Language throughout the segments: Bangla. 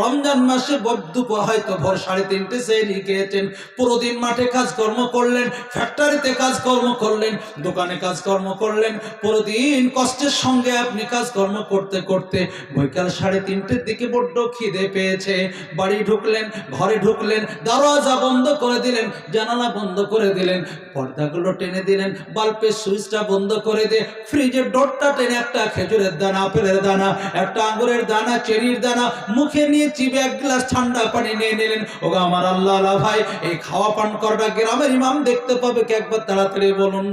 রমজান মাসে দুপুর হয়তো ভোর সাড়ে তিনটে সেহরি খেয়েছেন পুরো দিন মাঠে কাজকর্ম করলেন, ফ্যাক্টরিতে কাজকর্ম করলেন, দোকানে কাজকর্ম করলেন। পুরো দিন কষ্টের সঙ্গে আপনি কাজকর্ম করতে করতে বৈকাল সাড়ে তিনটের দিকে বড্ড খিদে পেয়েছে। বাড়ি ঢুকলেন, ঘরে ঢুকলেন দরজা বন্ধ করে দিলেন, জানালা বন্ধ করে দিলেন, পর্দাগুলো টেনে দিলেন, বাল্বের সুইচটা বন্ধ করে দিয়ে ফ্রিজের ডোরটা টেনে একটা খেজুরের দানা, আপেলের দানা, একটা আঙুরের দানা চেরির দানা, মুখে নিয়ে চিবে এক গ্লাস ঠান্ডা পানি নিয়ে নিলেন। ও আমার আল্লাহ আল্লাহ ভাই, এই খাওয়া পান করবা গ্রামের ইমাম দেখতে পাবে কি? একবার তাড়াতাড়ি বলুন।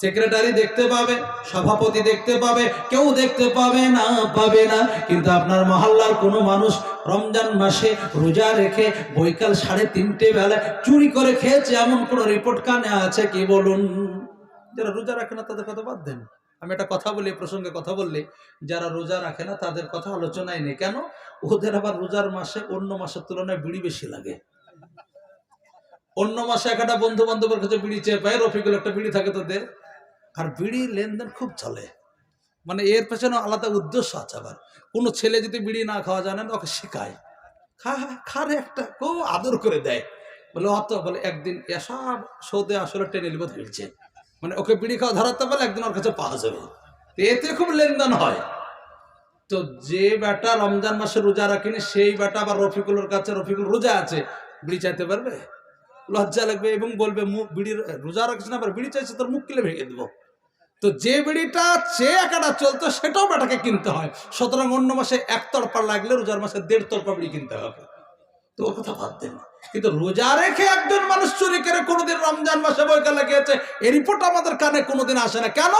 সেক্রেটারি দেখতে পাবে, সভাপতি দেখতে পাবে, কেউ দেখতে পাবে না পাবে না। কিন্তু আপনার মহল্লার কোনো মানুষ রমজান মাসে রোজা রেখে বৈকাল সাড়ে তিনটে বেলায় চুরি করে খেয়েছে, এমন কোনো রিপোর্ট কানে আছে কি বলুন? যারা রোজা রাখে না, তাদের কথা বাদ দেন। আমি একটা কথা বলি প্রসঙ্গে কথা বললে, যারা রোজা রাখে না, তাদের কথা আলোচনায় নেই। কেন? ওদের আবার রোজার মাসে অন্য মাসের তুলনায় বিড়ি বেশি লাগে। অন্য মাসে একটা বন্ধু বান্ধবের কাছে বিড়ি চেয়ে পায়, রফিকুল একটা বিড়ি থাকে তোদের। আর বিড়ি লেনদেন খুব চলে। মানে এর পেছনে আলাদা উদ্দেশ্য আছে আবার। কোনো ছেলে যদি বিড়ি না খাওয়া জানে না, ওকে শেখায়। খা খা রে একটা, খুব আদর করে দেয়। বলে, অত বলে, একদিন এসব সৌদে আসলে টেনে নিব ধরছে। মানে ওকে বিড়ি খাওয়া ধরাতে পারলে একদিন ওর কাছে পাওয়া যাবে তো এতে খুব লেনদেন হয়। তো যে বেটা রমজান মাসে রোজা রাখেনি, সেই বেটা আবার রফিকুলের কাছে, রফিকুল রোজা আছে, বিড়ি চাইতে পারবে? লজ্জা লাগবে এবং বলবে মুখ বিড়ির রোজা রাখিস না, আবার বিড়ি চাইছে তোর মুখ কিলে ভেঙে দেবো। তো যে বিড়িটা চেয়ে একাটা চলতো, সেটাও বেটাকে কিনতে হয়। সুতরাং অন্য মাসে এক তরপা লাগলে রোজার মাসে দেড় তরপা বিড়ি কিনতে হবে। তো ও কথা বাদ দেন কিন্তু রোজা রেখে একজন মানুষ চুরি করে কোনোদিন রমজান মাসে বইকালে গিয়েছে এই রিপোর্ট আমাদের কানে কোনোদিন আসে না। কেন?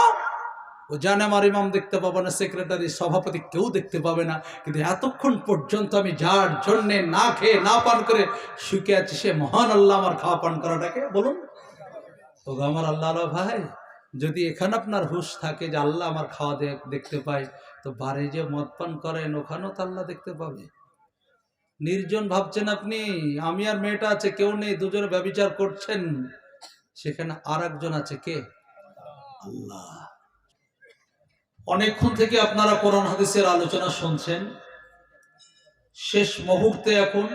ও জানে আমার ইমাম দেখতে পাবে না সেক্রেটারি সভাপতি কেউ দেখতে পাবে না। কিন্তু এতক্ষণ পর্যন্ত আমি যার জন্যে না খেয়ে, না পান করে শুকে আছি, সে মহান আল্লাহ আমার খাওয়া পান করাটাকে বলুন। তো আমার আল্লাহ ভাই, যদি এখানে আপনার হুশ থাকে যে আল্লাহ আমার খাওয়া দেখতে পায়, তো বাড়ি যে মদ পান করেন, ওখানেও তো আল্লাহ দেখতে পাবে। নির্জন ভাবছেন আপনি, আমি আর মেয়েটা আছে, কেউ নেই, দুজনে ব্যবচার করছেন। সেখানে আর একজন আছে, কে? আল্লাহ। অনেকক্ষণ থেকে আপনারা কোরআন হাদিসের আলোচনা শুনছেন। শেষ মুহূর্তে এখন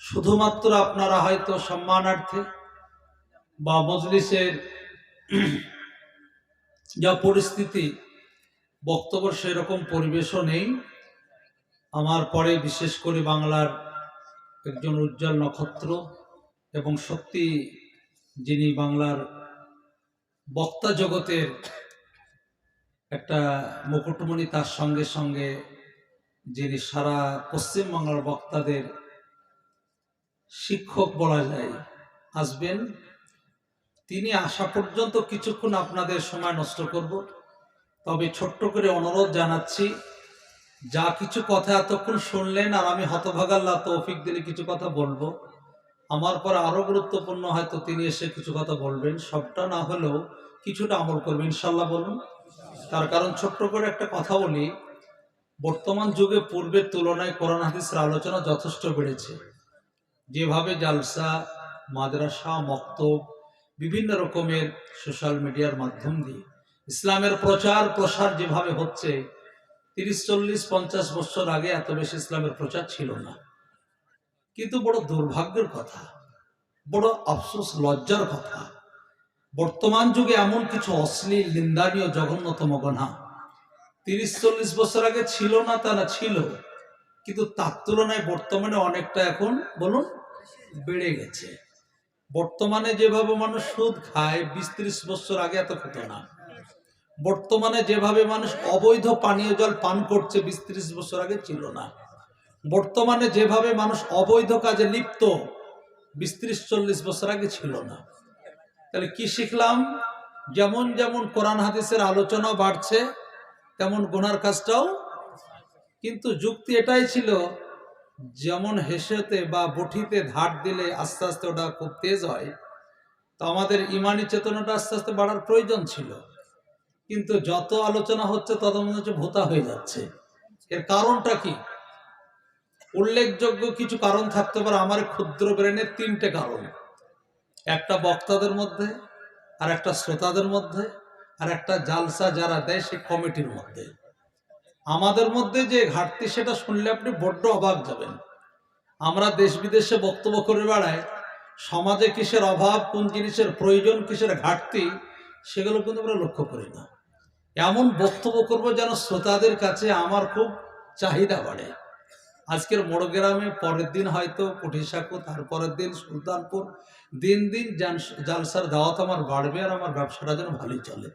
শুধুমাত্র আপনারা হয়তো সম্মানার্থে বা মজলিসের যা পরিস্থিতি, বক্তব্য সেরকম পরিবেশও নেই। আমার পরে বিশেষ করে বাংলার একজন উজ্জ্বল নক্ষত্র এবং সত্যি যিনি বাংলার বক্তা জগতের একটা মুকুটমণি, তার সঙ্গে সঙ্গে যিনি সারা পশ্চিমবাংলার বক্তাদের শিক্ষক বলা যায়, আসবেন। তিনি আসা পর্যন্ত কিছুক্ষণ আপনাদের সময় নষ্ট করব। তবে ছোট্ট করে অনুরোধ জানাচ্ছি যা কিছু কথা এতক্ষণ শুনলেন আর আমি হতভাগাল্লা তৌফিক দিলে কিছু কথা বলব। আমার পর আরও গুরুত্বপূর্ণ হয়তো তিনি এসে কিছু কথা বলবেন। সবটা না হলেও কিছুটা আমল করবেন ইনশাল্লাহ বলুন। তার কারণ ছোট্ট করে একটা কথা বলি। বর্তমান যুগে পূর্বের তুলনায় কোরআন হাদিসের আলোচনা যথেষ্ট বেড়েছে। যেভাবে জালসা, মাদ্রাসা, মক্তব, বিভিন্ন রকমের সোশ্যাল মিডিয়ার মাধ্যম দিয়ে ইসলামের প্রচার প্রসার যেভাবে হচ্ছে তিরিশ, চল্লিশ, পঞ্চাশ বছর আগে এত বেশি ইসলামের প্রচার ছিল না। কিন্তু বড় দুর্ভাগ্যের কথা, বড় আফসোস, লজ্জার কথা, বর্তমান যুগে এমন কিছু অশ্লীল, নিন্দানীয়, জঘন্যতম গণা। তিরিশ, চল্লিশ বছর আগে ছিল না তা না ছিল, কিন্তু তার তুলনায় বর্তমানে অনেকটা এখন, বলুন, বেড়ে গেছে। বর্তমানে যেভাবে মানুষ সুদ খায়, বিশ, ত্রিশ বছর আগে এত খেত না। বর্তমানে যেভাবে মানুষ অবৈধ পানীয় জল পান করছে বিশ ত্রিশ বছর আগে ছিল না। বর্তমানে যেভাবে মানুষ অবৈধ কাজে লিপ্ত, বিশ ত্রিশ, চল্লিশ বছর আগে ছিল না। তাহলে কি শিখলাম? যেমন যেমন কোরআন হাদিসের আলোচনা বাড়ছে, তেমন গোনার কাজটাও। কিন্তু যুক্তি এটাই ছিল, যেমন হেসেতে বা বঠিতে ধার দিলে আস্তে আস্তে ওটা খুব তেজ হয়, তো আমাদের ইমানি চেতনাটা আস্তে আস্তে বাড়ার প্রয়োজন ছিল। কিন্তু যত আলোচনা হচ্ছে, তত মনে হচ্ছে ভোতা হয়ে যাচ্ছে। এর কারণটা কি? উল্লেখযোগ্য কিছু কারণ থাকতে পারে আমার ক্ষুদ্র ব্রেনের তিনটে কারণ। একটা বক্তাদের মধ্যে, আর একটা শ্রোতাদের মধ্যে, আর একটা জালসা যারা দেয় সেই কমিটির মধ্যে। আমাদের মধ্যে যে ঘাটতি, সেটা শুনলে আপনি বড্ড অবাক যাবেন। আমরা দেশ বিদেশে বক্তব্য করে বেড়ায় সমাজে কিসের অভাব, কোন জিনিসের প্রয়োজন, কিসের ঘাটতি, সেগুলো কিন্তু আমরা লক্ষ্য করি না। এমন বক্তব্য করব যেন শ্রোতাদের কাছে আমার খুব চাহিদা বাড়ে। আজকের মোড়গ্রামে পরের দিন হয়তো পুঠিসাঁকু তারপরের দিন সুলতানপুর, দিন দিন জালসার দাওয়াত আমার বাড়বে আর আমার ব্যবসাটা যেন ভালোই চলে।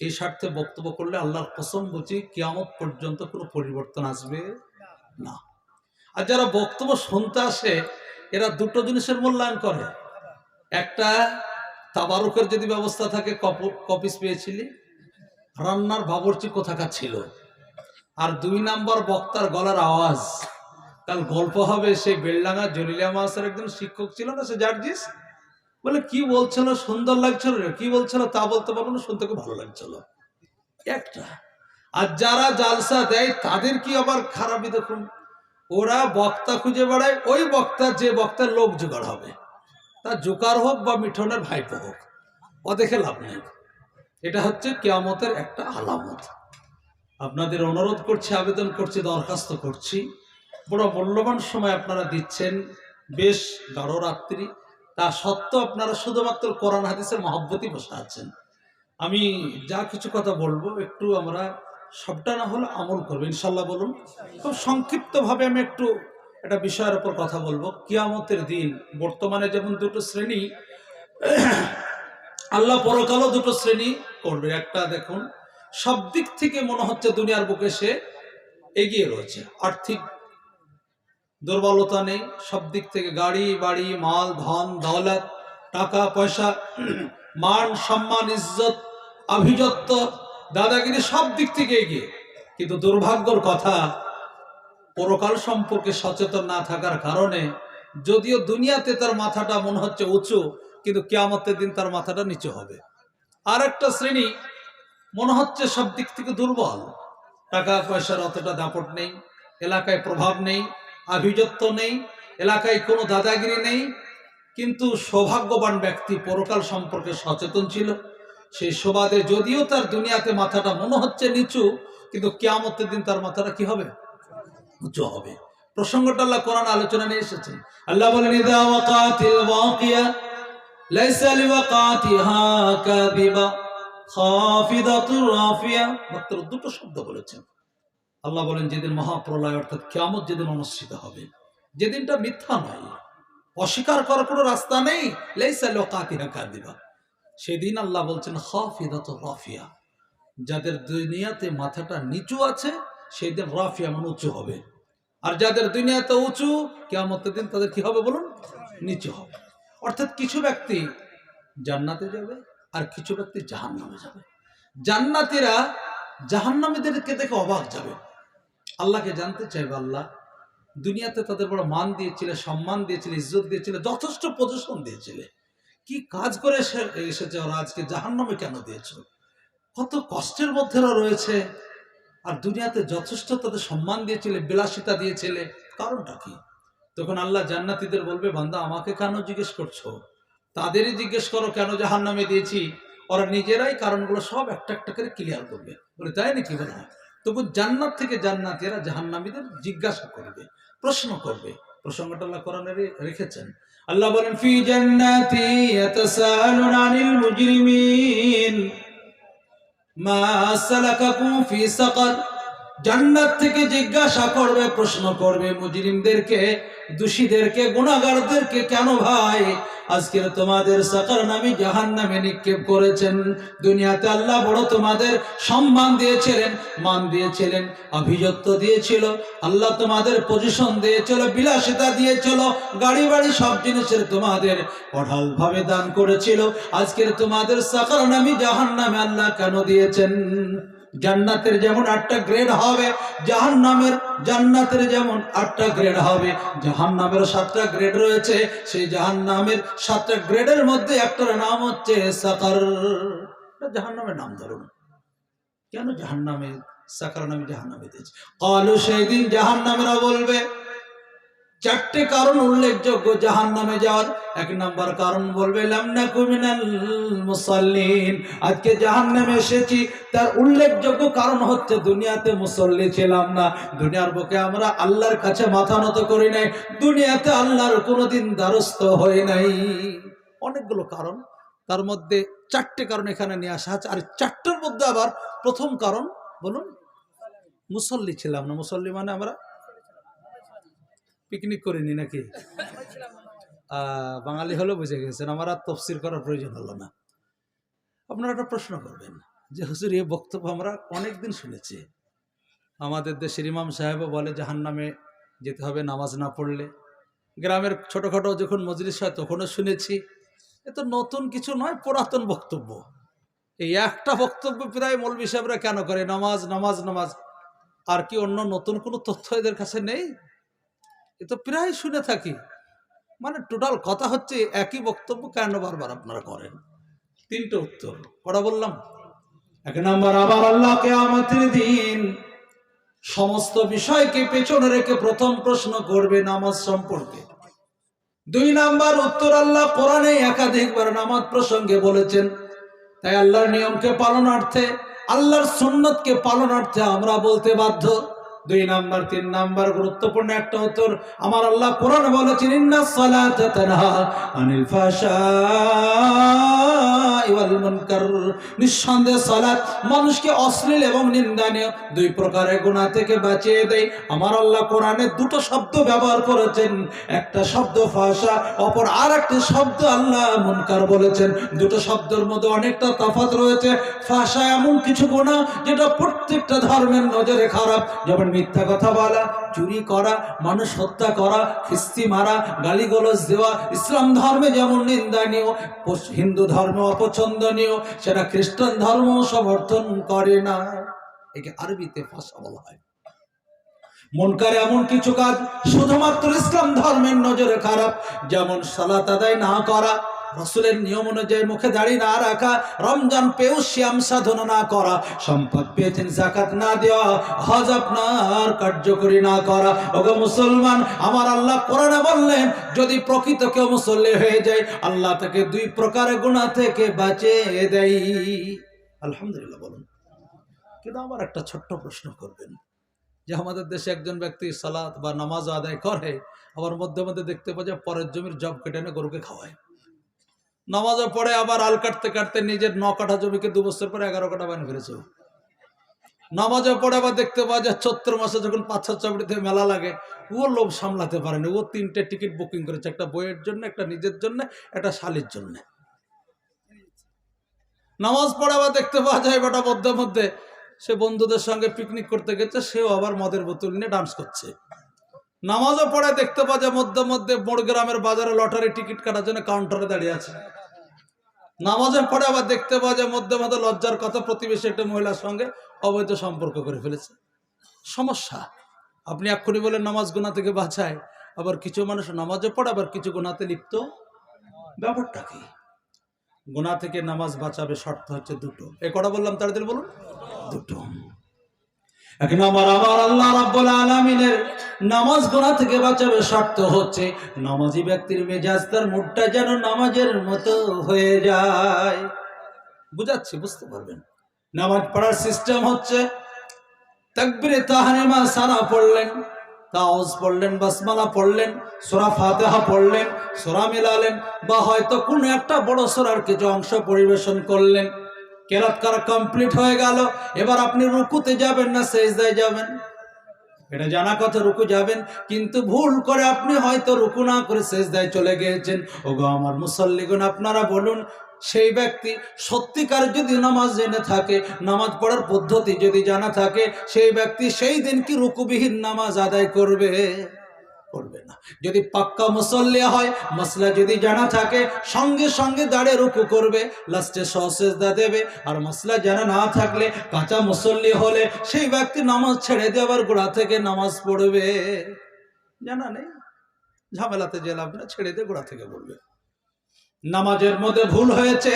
এই স্বার্থে বক্তব্য করলে আল্লাহর কসম বুঝি কিয়ামত পর্যন্ত কোনো পরিবর্তন আসবে না। আর যারা বক্তব্য শুনতে আসে, এরা দুটো জিনিসের মূল্যায়ন করে। একটা, তাবারুকের যদি ব্যবস্থা থাকে, কপ- কপিস পেয়েছিলি রান্নার বাবরচি কোথাকার ছিল? আর দুই নাম্বার বক্তার গলার আওয়াজ। কাল গল্প হবে সেই বেলডাঙ্গা জলিলিয়া মাসের একজন শিক্ষক ছিল না সে, জার্জিস? বলে, কি বলছিল সুন্দর লাগছিল কি বলছিল তা বলতে পারব না, শুনতে খুব ভালো লাগছিল একটা। আর যারা জালসা দেয়, তাদের কি আবার খারাপই দেখুন? ওরা বক্তা খুঁজে বেড়ায়, ওই বক্তা যে বক্তার লোক জোগাড় হবে। তা জোকার হোক বা মিঠনের ভাইপো হোক ও দেখে লাভ নেই। এটা হচ্ছে কেয়ামতের একটা আলামত। আপনাদের অনুরোধ করছি, আবেদন করছি, দরখাস্ত করছি। বড় মূল্যবান সময় আপনারা দিচ্ছেন, বেশ গাঢ় রাত্রি। তা সত্ত্বেও আপনারা শুধুমাত্র কোরআন, হাদিসের মহব্বতই বসে আছেন। আমি যা কিছু কথা বলব, একটু আমরা সবটা না হলে আমল করব, ইনশাল্লাহ বলুন। খুব সংক্ষিপ্তভাবে আমি একটু একটা বিষয়ের উপর কথা বলব। কিয়ামতের দিন, বর্তমানে যেমন দুটো শ্রেণি, আল্লাহ পরকালও দুটো শ্রেণি করবে। একটা দেখুন, সব দিক থেকে মনে হচ্ছে দুনিয়ার বুকে সে এগিয়ে রয়েছে। আর্থিক দুর্বলতা নেই, সব দিক থেকে গাড়ি, বাড়ি, মাল, ধন, দৌলত, টাকা, পয়সা, মান, সম্মান, ইজ্জত, আভিজাত্য, দাদাগিরি সব দিক থেকে এগিয়ে। কিন্তু দুর্ভাগ্যর কথা, পরকাল সম্পর্কে সচেতন না থাকার কারণে যদিও দুনিয়াতে তার মাথাটা মনে হচ্ছে উঁচু, কিন্তু কেয়ামতের দিন তার মাথাটা নিচু হবে। আর একটা শ্রেণি মনে হচ্ছে সব দিক থেকে দুর্বল। টাকা পয়সার অতটা দাপট নেই, এলাকায় প্রভাব নেই, আভিজাত্য নেই, এলাকায় কোনো দাদাগিরি নেই, কিন্তু সৌভাগ্যবান ব্যক্তি পরকাল সম্পর্কে সচেতন ছিল। সেই সুবাদে যদিও তার দুনিয়াতে মাথাটা মনে হচ্ছে নিচু, কিন্তু কেয়ামতের দিন তার মাথাটা কি হবে? উঁচু হবে। প্রসঙ্গটা আল্লাহ কোরআন আলোচনা নিয়ে এসেছে আল্লাহ বলেন লাইসা লিওয়াকাতিহা কাযিবা খাফিদাতুর রাফিয়া মাত্র দুটো শব্দ বলেছেন। আল্লাহ বলেন, যেদিন মহাপ্রলয়, অর্থাৎ কিয়ামত যেদিন অনুষ্ঠিত হবে, যেদিনটা মিথ্যা নয়, অস্বীকার করার কোনো রাস্তা নেই লাইসা লিওয়াকাতিহা কাযিবা সেদিন আল্লাহ বলছেন খাফিদাতুর রাফিয়া যাদের দুনিয়াতে মাথাটা নিচু আছে সেই দিন রাফিয়া মানে উঁচু হবে। আর যাদের দুনিয়াতে উঁচু, কেয়ামতের দিন তাদের কি হবে বলুন? নিচু হবে। অর্থাৎ কিছু ব্যক্তি জান্নাতে যাবে আর কিছু ব্যক্তি জাহান্নামে যাবে। জান্নাতীরা জাহান্নামীদেরকে দেখে অবাক যাবে। আল্লাহকে জানতে চাইবে আল্লাহ দুনিয়াতে তাদের বড় মান দিয়েছিলে, সম্মান দিয়েছিলে, ইজ্জত দিয়েছিলে, যথেষ্ট প্রদর্শন দিয়েছিলে। কি কাজ করে এসে- এসেছে ওরা আজকে, জাহান্নামে কেন দিয়েছ কত কষ্টের মধ্যে রয়েছে। আর দুনিয়াতে যথেষ্ট তাদের সম্মান দিয়েছিলে, বিলাসিতা দিয়েছিলে। কারণটা কি? তখন আল্লাহ জান্নাতীদের বলবে, বান্দা, আমাকে কেন জিজ্ঞেস করছ? তাদেরই জিজ্ঞেস করো, কেন জাহান নামে দিয়েছি? ওরা নিজেরাই কারণগুলো সব একটা একটা করে ক্লিয়ার করবে। বলে, তাই নাকি বলে? তবু জান্নাত থেকে জান্নাতীরা জাহান্নামীদের জিজ্ঞাসা করবে, প্রশ্ন করবে। প্রসঙ্গটা আল্লাহ রেখেছেন। আল্লাহ বলেন, ফি জান্নাতি ইয়াতাসালুন আনিল মুজরিমিন। মা সালাকাকুম ফি সাকার। জান্নাত থেকে জিজ্ঞাসা করবে, প্রশ্ন করবে, মুজরিমদেরকে, দোষীদেরকে গুণাগারদেরকে কেন ভাই? আজকের তোমাদের সাকার নামে জাহান নামে নিক্ষেপ করেছেন। দুনিয়াতে আল্লাহ বড় তোমাদের সম্মান দিয়েছিলেন, মান দিয়েছিলেন, আভিজাত্য দিয়েছিল, আল্লাহ তোমাদের পজিশন দিয়েছিল, বিলাসিতা দিয়েছিল গাড়ি বাড়ি সব জিনিসের তোমাদের অঢাল ভাবে দান করেছিল। আজকের তোমাদের সাকার নামে জাহান নামে আল্লাহ কেন দিয়েছেন? জান্নাতের যেমন আটটা গ্রেড হবে জাহান নামের জান্নাতের যেমন আটটা গ্রেড হবে জাহান নামের সাতটা গ্রেড রয়েছে, সেই জাহান নামের সাতটা গ্রেডের মধ্যে একটার নাম হচ্ছে সাকার। জাহান নামের নাম, ধরুন। কেন জাহান নামে সাকার নামে জাহান নামে দিয়েছে? কলু সেই দিন জাহান নামেরা বলবে চারটে কারণ উল্লেখযোগ্য জাহান নামে যাওয়ার এক নম্বর কারণ বলবে মুসাল্লিন। আজকে জাহান নামে এসেছি, তার উল্লেখযোগ্য কারণ হচ্ছে দুনিয়াতে মুসল্লি ছিলাম না। দুনিয়ার বুকে আমরা আল্লাহর কাছে মাথা নত করি নাই, দুনিয়াতে আল্লাহর কোনোদিন দ্বারস্থ হই নাই। অনেকগুলো কারণ, তার মধ্যে চারটে কারণ এখানে নিয়ে আসা আছে, আর চারটের মধ্যে আবার প্রথম কারণ, বলুন, মুসল্লি ছিলাম না। মুসল্লি মানে আমরা পিকনিক করিনি নাকি? বাঙালি হলেও বুঝে গেছেন, আমার আর তফসির করার প্রয়োজন হলো না। আপনারা একটা প্রশ্ন করবেন, যে হুজুর এই বক্তব্য আমরা অনেক দিন শুনেছি। আমাদের দেশের ইমাম সাহেবও বলে জাহান নামে যেতে হবে, নামাজ না পড়লে। গ্রামের ছোটোখাটো যখন মজলিস হয়, তখনও শুনেছি। এ তো নতুন কিছু নয়, পুরাতন বক্তব্য। এই একটা বক্তব্য প্রায় মৌলবী সাহেবরা কেন করে? নামাজ নামাজ নামাজ। আর কি অন্য নতুন কোনো তথ্য এদের কাছে নেই? এ তো প্রায় শুনে থাকি। মানে টোটাল কথা হচ্ছে একই বক্তব্য কেন বারবার আপনারা করেন? তিনটে উত্তর। কটা বললাম? এক নম্বর, আবার আল্লাহকে আমাদের দিন সমস্ত বিষয়কে পেছনে রেখে প্রথম প্রশ্ন করবে নামাজ সম্পর্কে। দুই নাম্বার উত্তর আল্লাহ কোরআনে একাধিকবার নামাজ প্রসঙ্গে বলেছেন, তাই আল্লাহর নিয়মকে পালনার্থে, আল্লাহর সুন্নতকে পালনার্থে আমরা বলতে বাধ্য। দুই নাম্বার, তিন নাম্বার গুরুত্বপূর্ণ একটা উত্তর। আমার আল্লাহ কোরআন বলেছেন ইন্না সালাত তানহা আনিল ফাহশাই মানুষকে অশ্লীল এবং নিন্দনীয় দুই প্রকারের গুনাহ থেকে বাঁচিয়ে দেয়। আমার আল্লাহ কোরআনে দুটো শব্দ ব্যবহার করেছেন, একটা শব্দ ফাশা অপর আর একটি শব্দ আল্লাহ মুনকার বলেছেন। দুটো শব্দের মধ্যে অনেকটা তফাৎ রয়েছে। ফাশা এমন কিছু গুণা যেটা প্রত্যেকটা ধর্মের নজরে খারাপ। যেমন মিথ্যা কথা বলা, চুরি করা, মানুষ হত্যা করা, খিস্তি মারা, গালিগলজ দেওয়া, ইসলাম ধর্মে যেমন নিন্দানীয়, হিন্দু ধর্ম অপছন্দনীয় সেটা খ্রিস্টান ধর্ম সমর্থন করে না। একে আরবিতে ফাঁসা বলা হয়। মনকার এমন কিছু কাজ, শুধুমাত্র ইসলাম ধর্মের নজরে খারাপ, যেমন সালাত আদায় না করা রসুলের নিয়ম অনুযায়ী মুখে দাড়ি না রাখা, রমজান পেয়েও শ্যাম সাধনা না করা, সম্পদ পেয়েছেন জাকাত না দেওয়া, হজ আপনার কার্যকরী না করা। ওগো মুসলমান, আমার আল্লাহ কোরআনে বললেন, যদি প্রকৃত কেউ মুসল্লি হয়ে যায়, আল্লাহ তাকে দুই প্রকার গুণা থেকে বাঁচিয়ে দেয়। আলহামদুলিল্লাহ, বলুন। কিন্তু আমার একটা ছোট্ট প্রশ্ন করবেন। যে আমাদের দেশে একজন ব্যক্তি সালাত বা নামাজ আদায় করে, আবার মধ্যে মধ্যে দেখতে পাওয়া যায় পরের জমির জব কেটে এনে গরুকে খাওয়ায়। নামাজও পড়ে আবার আল কাটতে কাটতে নিজের ন কাঠা জমিকে দু বছর পরে এগারো কাঠা বানিয়ে ফেলেছে। নামাজও পড়ে আবার দেখতে পাওয়া যায় চৈত্র মাসে যখন পাথর চাপড়িতে মেলা লাগে, ও লোভ সামলাতে পারেনি ও তিনটে টিকিট বুকিং করেছে, একটা বইয়ের জন্য, একটা নিজের জন্য, একটা শালির জন্য। নামাজ পড়ে আবার দেখতে পাওয়া যায় বেটা মধ্যে মধ্যে সে বন্ধুদের সঙ্গে পিকনিক করতে গেছে, সেও আবার মদের বোতল নিয়ে ডান্স করছে। নামাজও পড়ে, দেখতে পাওয়া যায় মধ্যে মধ্যে বড় গ্রামের বাজারে লটারি টিকিট কাটার জন্য কাউন্টারে দাঁড়িয়ে আছে। নামাজের পরে আবার দেখতে পাওয়া যায় মধ্যে মধ্যে লজ্জার কথা প্রতিবেশী একটা মহিলার সঙ্গে অবৈধ সম্পর্ক করে ফেলেছে। সমস্যা। আপনি এক্ষুনি বলেন নামাজ গোনা থেকে বাঁচায়, আবার কিছু মানুষ নামাজে পড়ে, আবার কিছু গোনাতে লিপ্ত। ব্যাপারটা কি? গোনা থেকে নামাজ বাঁচাবে শর্ত হচ্ছে দুটো। এ কটা বললাম তাড়াতাড়ি বলুন? দুটো। এক নম্বর আমার আল্লাহ রাব্বুল আলামিনের নামাজ গোনা থেকে বাঁচাবে শর্ত হচ্ছে। নামাজি ব্যক্তির মেজাজ তার মুডটা যেন নামাজের মতো হয়ে যায়। বুঝাচ্ছি, বুঝতে পারবেন? নামাজ পড়ার সিস্টেম হচ্ছে, তাকবিরে তাহারিমা, সারা পড়লেন তাওজ পড়লেন, বাসমালা পড়লেন, সোরা ফাতেহা পড়লেন, সোরা মিলালেন, বা হয়তো কোনো একটা বড় সোরার কিছু অংশ পরিবেশন করলেন। কেরাত করা কমপ্লিট হয়ে গেল। এবার আপনি রুকুতে যাবেন না, সেজদায় যাবেন। এটা জানা কথা, রুকু যাবেন। কিন্তু ভুল করে আপনি হয়তো রুকু না করে সেজদায় চলে গিয়েছেন। ওগো আমার মুসল্লিগুন আপনারা বলুন, সেই ব্যক্তি সত্যিকার যদি নামাজ জেনে থাকে, নামাজ পড়ার পদ্ধতি যদি জানা থাকে, সেই ব্যক্তি সেই দিন কি রুকুবিহীন নামাজ আদায় করবে? করবে না। যদি পাক্কা মুসল্লি হয়, মশলা যদি জানা থাকে, সঙ্গে সঙ্গে দাঁড়িয়ে রুকু করবে, লাস্টে সসেজদা দেবে। আর মশলা জানা না থাকলে কাঁচা মুসল্লি হলে সেই ব্যক্তি নামাজ ছেড়ে আবার গোড়া থেকে নামাজ পড়বে। জানা নেই। ঝামেলাতে যে লাভ না ছেড়ে দিয়ে গোড়া থেকে পড়বে। নামাজের মধ্যে ভুল হয়েছে,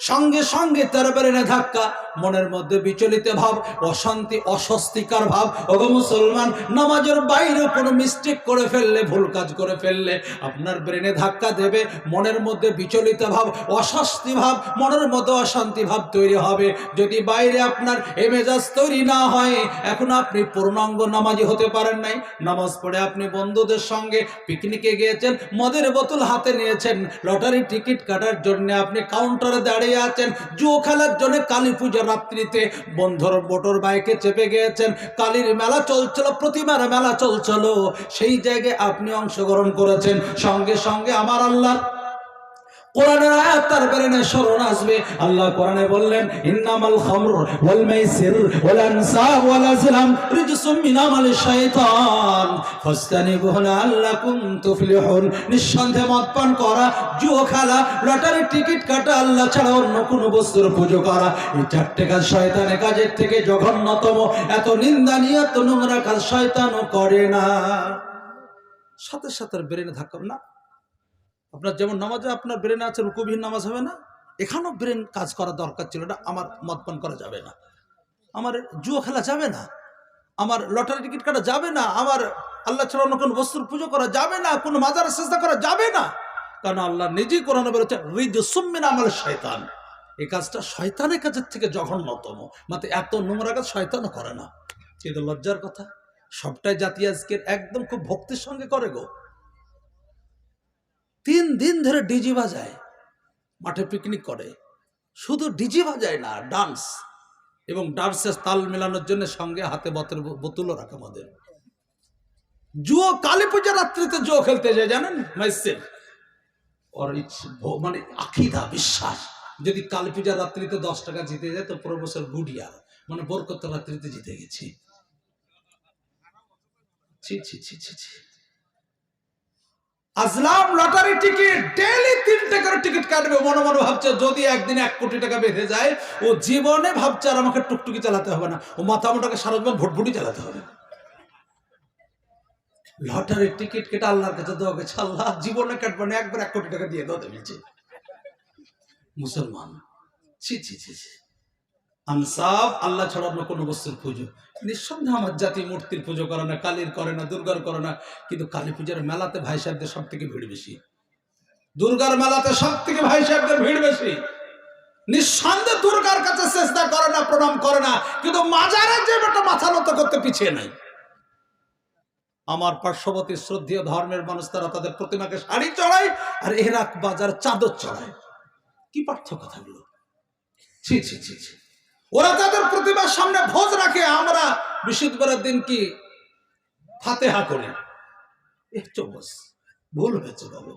সঙ্গে সঙ্গে তার বেরেনে ধাক্কা মনের মধ্যে বিচলিত ভাব, অশান্তি, অস্বস্তিকার ভাব। ওগো মুসলমান, নামাজের বাইরে কোনো মিস্টেক করে ফেললে, ভুল কাজ করে ফেললে আপনার ব্রেনে ধাক্কা দেবে, মনের মধ্যে বিচলিত ভাব, অস্বস্তি ভাব, মনের মধ্যে অশান্তি ভাব তৈরি হবে। যদি বাইরে আপনার এ মেজাজ তৈরি না হয়, এখন আপনি পূর্ণাঙ্গ নামাজি হতে পারেন নাই। নামাজ পড়ে আপনি বন্ধুদের সঙ্গে পিকনিকে গিয়েছেন, মদের বোতল হাতে নিয়েছেন লটারি টিকিট কাটার জন্য আপনি কাউন্টারে দাঁড়িয়ে আছেন, জুয়ো খেলার জন্য কালী পুজোর রাত্রিতে বন্ধুর মোটর বাইকে চেপে গিয়েছেন। কালীর মেলা চলছিল, প্রতিমার মেলা চলছিল। সেই জায়গায় আপনি অংশগ্রহণ করেছেন। সঙ্গে সঙ্গে আমার আল্লাহ কোরআনের আয়াত তার বেরেনে স্মরণ আসবে। আল্লাহ কোরআনে বললেন, ইন্নামাল খামর ওয়াল মাইসির ওয়াল আনসাব ওয়াল আজলাম রিজসুম মিন আমালি শাইতান ফাস্তানিবুহু লাআল্লাকুম তুফলিহুন। নিঃসন্দেহে মদ পান করা, জুয়া খেলা লটারি টিকিট কাটা, আল্লাহ ছাড়া অন্য কোনো বস্তুর পুজো করা। এই চারটে কাজ শয়তানের কাজের থেকে জঘন্যতম। এত নিন্দানীয় এত নোংরা কাজ শয়তানও করে না। সাথে সাথে ব্রেনে ধাক্কা না। আপনার যেমন নামাজে আপনার ব্রেনে আছে রুকুবিহীন নামাজ হবে না, এখানেও ব্রেন কাজ করা দরকার ছিল না আমার মদ পান করা যাবে না। আমার জুয়ো খেলা যাবে না, আমার লটারি টিকিট কাটা যাবে না, আমার আল্লাহ ছাড়া অন্য কোনো বস্তুর পুজো করা যাবে না, কোনো মাজার চেষ্টা করা যাবে না। কারণ আল্লাহ নিজেই কোরআনে বলেছে রিজ সুম্মিন আমার শয়তান। এই কাজটা শয়তানের কাজের থেকে জঘন্যতম। মাত্র এত নোংরা কাজ শয়তানও করে না। কিন্তু লজ্জার কথা। সবটাই জাতি আজকের একদম খুব ভক্তির সঙ্গে করে গো। দিন ধরে ডিজি বাজায়, মাঠে পিকনিক করে। শুধু ডিজি বাজায় না ডান্স এবং ডান্সের তাল মেলানোর জন্য সঙ্গে হাতে বোতল বোতলও রাখে আমাদের। জুয়ো কালী পূজা রাত্রিতে জুয়ো খেলতে যায়, জানেন? মাইসের ওর মানে আখিদা, বিশ্বাস। যদি কালী পূজা রাত্রিতে দশ টাকা জিতে যায়, তো পরের বছর গুডিয়া। মানে বরকত রাত্রিতে জিতে গেছি। ছি ছি ছি ছি ছি। আজলাম লটারি টিকিট, ডেইলি তিনটে করে টিকিট কাটবে। মনে মনে ভাবছে, যদি একদিন এক কোটি টাকা বেঁধে যায়, ও জীবনে ভাবছে আর আমাকে টুকটুকি চালাতে হবে না। ও মাথা মোটাকে সারা জীবন ভুটভুটি চালাতে হবে। লটারির টিকিট কেটে আল্লাহর কাছে দেওয়া গেছে আল্লাহ জীবনে কাটবে না, একবার এক কোটি টাকা দিয়ে দাও বলছে মুসলমান, ছি ছি ছি আনসাব আল্লাহ ছাড়া অন্য কোনো বস্তুর পুজো নিঃসন্দেহে আমার জাতি মূর্তির পুজো করে না, কালীর করে না, দুর্গার করে না, কিন্তু কালী পুজোর মেলাতে ভাই সাহেবদের সব থেকে ভিড় বেশি। দুর্গার মেলাতে সব থেকে ভাই সাহেবদের ভিড় বেশি। নিঃসন্দেহে দুর্গার কাছে চেষ্টা করে না, প্রণাম করে না, কিন্তু মাজারে যে বেটা মাথা নত করতে পিছিয়ে নাই। আমার পার্শ্ববর্তী শ্রদ্ধীয় ধর্মের মানুষ তারা তাদের প্রতিমাকে শাড়ি চড়ায়, আর এরাক বাজার চাদর চড়ায়। কি পার্থক্য থাকল? ছি ছি ছি ছি। ওরা তাদের প্রতিমার সামনে ভোজ রাখে, আমরা বৃহস্পতিবারের দিন কি? ফাতেহা করি। এ ভুল হয়েছে বাবু,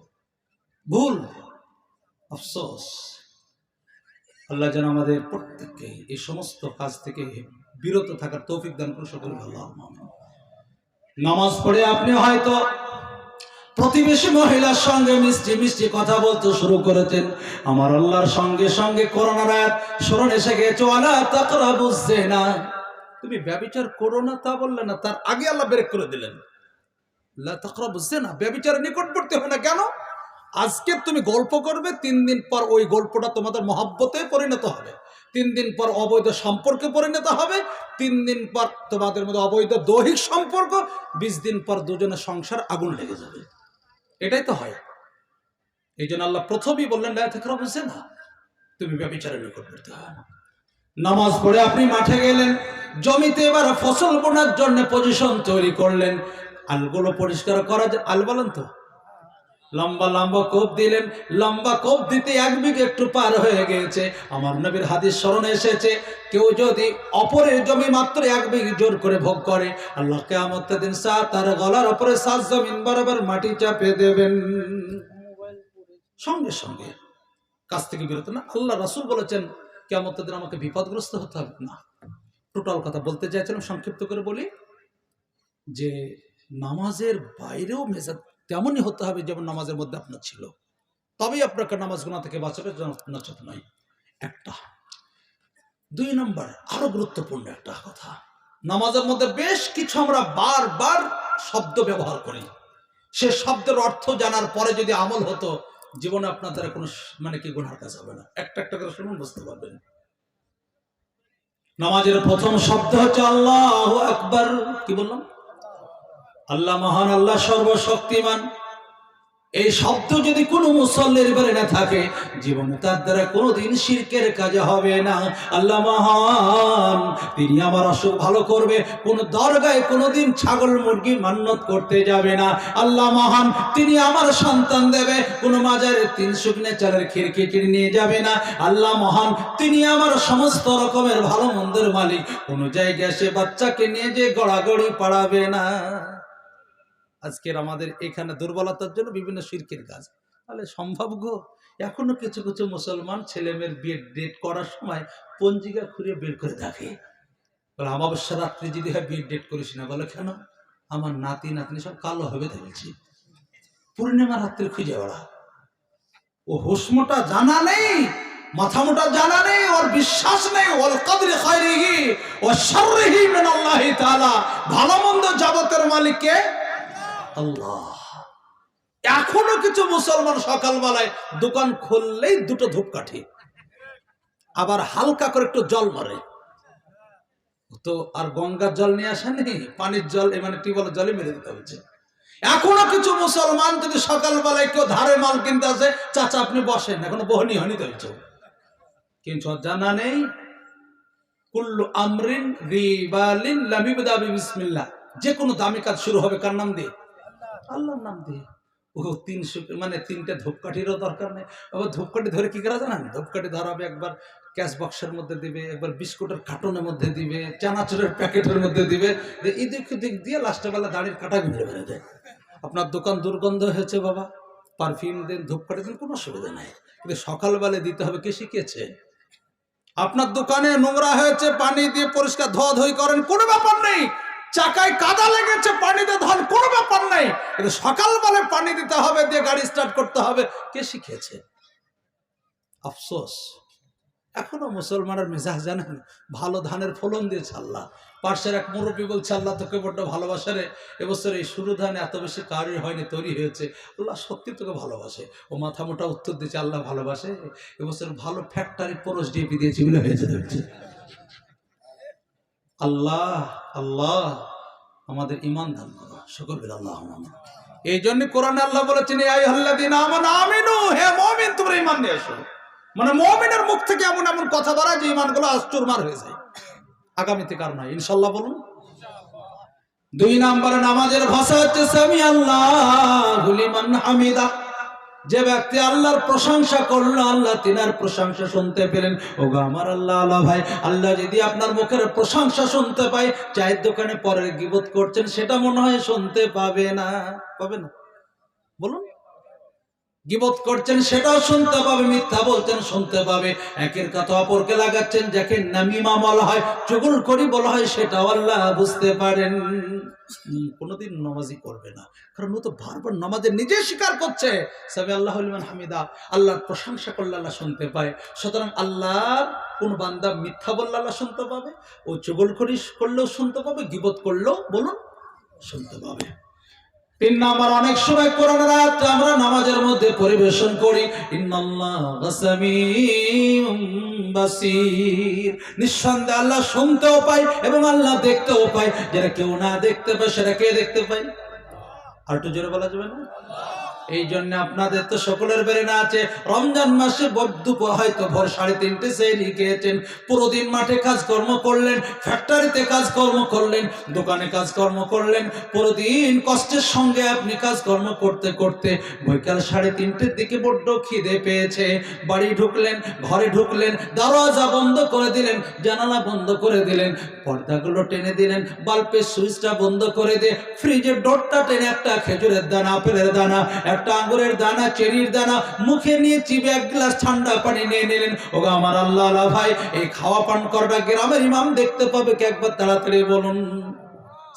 ভুল। আফসোস। আল্লাহ যেন আমাদের প্রত্যেককে এই সমস্ত কাজ থেকে বিরত থাকার তৌফিক দান করে সকল আল্লাহ নামাজ পড়ে আপনি হয়তো প্রতিবেশী মহিলার সঙ্গে মিষ্টি মিষ্টি কথা বলতে শুরু করেছেন। আমার আল্লাহর সঙ্গে সঙ্গে করোনার আয়াত স্মরণ এসে গেছে আলা তাকরা বুঝছে না তুমি ব্যবচার করো না তা বললে না তার আগে আল্লাহ ব্রেক করে দিলেন তাকরা বুঝছে না ব্যবচারের নিকটবর্তী হবে না কেন আজকে তুমি গল্প করবে তিন দিন পর ওই গল্পটা তোমাদের মহাব্বতে পরিণত হবে তিন দিন পর অবৈধ সম্পর্কে পরিণত হবে তিন দিন পর তোমাদের মধ্যে অবৈধ দৈহিক সম্পর্ক বিশ দিন পর দুজনের সংসার আগুন লেগে যাবে এটাই তো হয়। এই জন্য আল্লাহ প্রথমেই বললেন থেকে বুঝছে না তুমি ব্যবচারের নিকট করতে হয় নামাজ পড়ে আপনি মাঠে গেলেন, জমিতে এবার ফসল বোনার জন্য পজিশন তৈরি করলেন। আলগুলো পরিষ্কার করা আল বলেন তো? লম্বা লম্বা কোপ দিলেন, লম্বা কোপ দিতে এক বিঘে একটু পার হয়ে গিয়েছে আমার নবীর হাদিস স্মরণ এসেছে, কেউ যদি অপরের জমি মাত্র এক বিঘে জোর করে ভোগ করে, আল্লাহ কেমত দিন সা তার গলার উপরে সাত জমিন বরাবর মাটি চাপে দেবেন। সঙ্গে সঙ্গে, কাছ থেকে বিরত না, আল্লাহ রাসূল বলেছেন কেমত দিন আমাকে বিপদগ্রস্ত হতে হবে না। টোটাল কথা বলতে চাইছিলাম, সংক্ষিপ্ত করে বলি যে, নামাজের বাইরেও মেজাজ তেমনই হতে হবে যেমন নামাজের মধ্যে আপনার ছিল। তবেই আপনাকে নামাজ গোনা থেকে বাঁচাবে নচেত নয়। একটা। দুই নম্বর, আরও গুরুত্বপূর্ণ একটা কথা। নামাজের মধ্যে বেশ কিছু আমরা বারবার শব্দ ব্যবহার করি। সে শব্দের অর্থ জানার পরে যদি আমল হতো, জীবনে আপনার দ্বারা কোনো মানে কি গুণার কাজ হবে না। একটা একটা করে শুনুন, বুঝতে পারবেন। নামাজের প্রথম শব্দ হচ্ছে আল্লাহ আকবার। কি বললাম? আল্লাহ মহান, আল্লাহ সর্বশক্তিমান। এই শব্দ যদি কোনো মুসল্লির বেড়ে না থাকে, জীবনে তার দ্বারা কোনোদিন শিরকের কাজে হবে না। আল্লাহ মহান, তিনি আমার অসুখ ভালো করবে, কোন দরগায় কোনোদিন ছাগল মুরগি মান্যত করতে যাবে না। আল্লাহ মহান, তিনি আমার সন্তান দেবে, কোন মাজারে তিন শুকনে চালের খিড়কি কিনে নিয়ে যাবে না। আল্লাহ মহান, তিনি আমার সমস্ত রকমের ভালো মন্দের মালিক, কোনো জায়গায় সে বাচ্চাকে নিয়ে যে গড়াগড়ি পাড়াবে না। আজকের আমাদের এখানে দুর্বলতার জন্য বিভিন্ন শিরকের কাজ। তাহলে সম্ভব গো? এখনও কিছু কিছু মুসলমান ছেলে মেয়ের বিয়ে ডেট করার সময় পঞ্জিকা খুঁড়িয়ে বের করে থাকে বলে অমাবস্যা রাত্রি যদি হয় বিয়ে ডেট করিস না। বলে, কেন? আমার নাতি, নাতনি সব কালো হবে তাই পূর্ণিমা রাত্রে খুঁজে বেড়া। ও হুসমোটা জানা নেই, মাথা মোটা জানা নেই, ওর বিশ্বাস নেই ওর কদরে খায়রিহি ও তাআলা। ভালো মন্দ জগতের মালিককে এখনও কিছু মুসলমান সকালবেলায় দোকান খুললেই দুটো ধূপকাঠি, আবার হালকা করে একটু জল মারে। তো আর গঙ্গার জল নিয়ে আসেনি, পানির জল মানে টিউবওয়েলের জলে মেরে দিতে হচ্ছে এখনও কিছু মুসলমান যদি সকালবেলায় কেউ ধারে মাল কিনতে আসে, চাচা, আপনি বসেন, এখনও বহনি হয়নি তো হচ্ছে কিন্তু জানা নেই, কুল্লু আমরিন রিবালিন যে কোনো দামি কাজ শুরু হবে, কার নাম দিয়ে? আল্লাহর নাম দিয়ে। ও তিনশো মানে তিনটে ধূপকাঠিরও দরকার নেই। আবার ধূপকাঠি ধরে কী করা জানেন ধূপকাঠি ধরাবে, একবার ক্যাশ বক্সের মধ্যে দিবে, একবার বিস্কুটের কার্টনের মধ্যে দিবে, চানাচুরের প্যাকেটের মধ্যে দিবে এদিক দিক দিয়ে লাস্টের বেলা দাড়ির কাটা মেরে মেরে দেয় আপনার দোকান দুর্গন্ধ হয়েছে বাবা। পারফিউম দেন, ধূপকাঠি দেন, কোনো অসুবিধা নাই। কিন্তু সকালবেলা দিতে হবে, কে শিখেছে আপনার দোকানে নোংরা হয়েছে, পানি দিয়ে পরিষ্কার ধোয়া ধুই করেন, কোনো ব্যাপার নেই। চাকায় কাদা লেগেছে, পানিতে ধান কোনো ব্যাপার নাই। কিন্তু সকালবেলায় পানি দিতে হবে, দিয়ে গাড়ি স্টার্ট করতে হবে। কে শিখেছে আফসোস। এখনও মুসলমানের মেজাজ জানেন? ভালো ধানের ফলন দিয়েছে আল্লাহ পার্শ্বের এক মুরব্বী বলছে, আল্লাহ তোকে বড্ড ভালোবাসে রে। এবছর এই শুরু ধান এত বেশি কারি হয়নি, তৈরি হয়েছে। আল্লাহ সত্যি তোকে ভালোবাসে। ও মাথা মোটা উত্তর দিচ্ছে আল্লাহ ভালোবাসে? এবছর ভালো ফ্যাক্টরি পরশ ডিপি দিয়েছে এগুলো হয়েছে আল্লাহ আল্লাহ আমাদের ইমান দান করো। সকল বিল আল্লাহ এই জন্য কোরআনে আল্লাহ বলেছেন আমান হে মুমিন, তোমরা ইমান নিয়ে এসো। মানে মুমিনের মুখ থেকে এমন এমন কথা বেরায় যে ইমানগুলো আশ্চর্যমার হয়ে যায়। আগামীতে কার নয় ইনশাল্লাহ বলুন। দুই নম্বরে নামাজের ভাষা হচ্ছে সামি আল্লাহ হামিদা। যে ব্যক্তি আল্লাহর প্রশংসা করল, আল্লাহ তিনার প্রশংসা শুনতে পেলেন। ওগো আমার আল্লাহ আল্লাহ ভাই, আল্লাহ যদি আপনার মুখের প্রশংসা শুনতে পাই চায়ের দোকানে পরের গিবত করছেন, সেটা মনে হয় শুনতে পাবে না। পাবে না? বলুন। গিবত করছেন, সেটাও শুনতে পাবে, মিথ্যা বলছেন, শুনতে পাবে। একের কথা অপরকে লাগাচ্ছেন যাকে নামিমা বলা হয়, চুগুল করি বলা হয়, সেটাও আল্লাহ বুঝতে পারেন। কোনোদিন নামাজি করবে না। কারণ ও তো বারবার নামাজের নিজে স্বীকার করছে। সাবে আল্লাহ হামিদা, আল্লাহর প্রশংসা করলে আল্লাহ শুনতে পায়। সুতরাং আল্লাহর কোন বান্দা মিথ্যা বললে আল্লাহ শুনতে পাবে। ও চুগল করি করলেও শুনতে পাবে, গিবত করলেও বলুন, শুনতে পাবে। তিন নাম্বার, অনেক সময় কোরআনের আয়াত আমরা নামাজের মধ্যে পরিবেশন করি। নিঃসন্দেহে আল্লাহ শুনতেও পাই এবং আল্লাহ দেখতেও পাই যেটা কেউ না দেখতে পায়, সেটা কে দেখতে পায়? আর একটু জোরে বলা যাবে না? এই জন্য আপনাদের তো সকলের বেড়ে না আছে। রমজান মাসে বদ্যুপ হয়তো ভোর সাড়ে তিনটে সেই খেয়েছেন পুরো দিন মাঠে কাজকর্ম করলেন, ফ্যাক্টরিতে কাজকর্ম করলেন, দোকানে কাজকর্ম করলেন। পুরো দিন কষ্টের সঙ্গে আপনি কাজকর্ম করতে করতে বৈকাল সাড়ে তিনটের দিকে বড্ড খিদে পেয়েছে। বাড়ি ঢুকলেন, ঘরে ঢুকলেন দরজা বন্ধ করে দিলেন, জানালা বন্ধ করে দিলেন, পর্দাগুলো টেনে দিলেন, বাল্বের সুইচটা বন্ধ করে দিয়ে, ফ্রিজের ডোরটা টেনে একটা খেজুরের দানা, আপেলের দানা একটা আঙ্গুরের দানা, চেরির দানা, মুখে নিয়ে চিবে এক গ্লাস ঠান্ডা পানি নিয়ে নিলেন। ওগো আমার আল্লাহ আল্লাহ ভাই, এই খাওয়া পান করবা, গ্রামের ইমাম দেখতে পাবে কি? একবার তাড়াতাড়ি বলুন।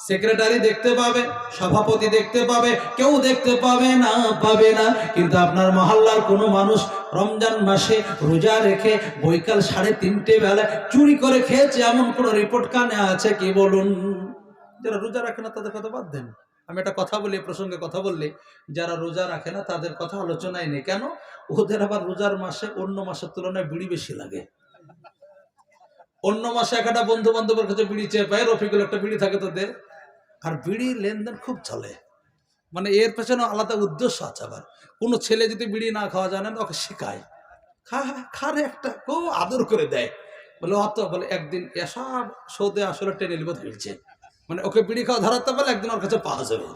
সেক্রেটারি দেখতে পাবে, সভাপতি দেখতে পাবে, কেউ দেখতে পাবে না পাবে না। কিন্তু আপনার মহল্লার কোনো মানুষ রমজান মাসে রোজা রেখে বৈকাল সাড়ে তিনটে বেলা চুরি করে খেয়েছে, এমন কোনো রিপোর্ট কানে আছে কি বলুন? যারা রোজা রাখে না তাদের কথা বাদ দেন। আমি একটা কথা বলি প্রসঙ্গে কথা বললে, যারা রোজা রাখে না, তাদের কথা আলোচনায় নেই। কেন? ওদের আবার রোজার মাসে অন্য মাসের তুলনায় বিড়ি বেশি লাগে। অন্য মাসে একটা বন্ধু বান্ধবের কাছে বিড়ি চেয়ে পায়, রফিকুল একটা বিড়ি থাকে তোদের। আর বিড়ির লেনদেন খুব চলে। মানে এর পেছনে আলাদা উদ্দেশ্য আছে আবার। কোনো ছেলে যদি বিড়ি না খাওয়া জানে না, ওকে শেখায়। খা খা রে একটা, খুব আদর করে দেয়। বলে, অত, বলে, একদিন এসব সৌদে আসলে টেনে নিব, ধরেছে। মানে ওকে বিড়ি খাওয়া ধরাতে পারলে একদিন ওর কাছে পাওয়া যাবে।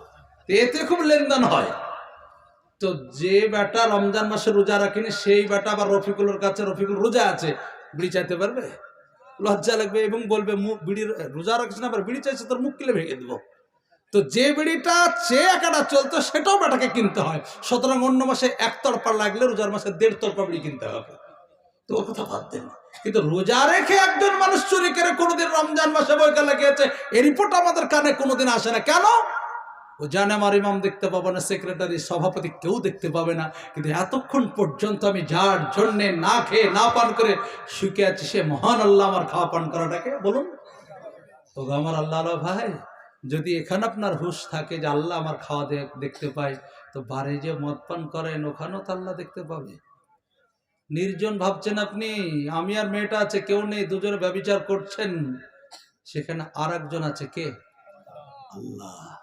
এতে খুব লেনদেন হয়। তো যে বেটা রমজান মাসে রোজা রাখেনি, সেই বেটা আবার রফিকুলের কাছে, রফিকুল রোজা আছে, বিড়ি চাইতে পারবে? লজ্জা লাগবে এবং বলবে বিড়ির রোজা রাখিস না, আবার বিড়ি চাইছে, তোর মুখ কিলে ভেঙে দেবো। তো যে বিড়িটা চেয়ে একাটা চলতো, সেটাও বেটাকে কিনতে হয়। সুতরাং অন্য মাসে এক তরপা লাগলে রোজার মাসে দেড় তরপা বিড়ি কিনতে হবে। তো ও কথা বাদ দেন। কিন্তু রোজা রেখে একজন মানুষ চুরি করে কোনোদিন রমজান মাসে বইকা লাগিয়েছে, এই রিপোর্ট আমাদের কানে কোনোদিন আসে না। কেন? ও জানে আমার ইমাম দেখতে পাবো না সেক্রেটারি সভাপতি কেউ দেখতে পাবে না। কিন্তু এতক্ষণ পর্যন্ত আমি যার জন্যে না খেয়ে, না পান করে শুকে আছি, সে মহান আল্লাহ আমার খাওয়া পান করাটাকে বলুন। তো আমার আল্লাহ ভাই, যদি এখানে আপনার হুশ থাকে যে আল্লাহ আমার খাওয়া দেখতে পায়, তো বাড়ি যে মদ পান করেন, ওখানেও তো আল্লাহ দেখতে পাবে। নির্জন ভাবছেন আপনি, আমি আর মেয়েটা আছে, কেউ নেই, দুজনে ব্যবচার করছেন। সেখানে আর একজন আছে, কে? আল্লাহ।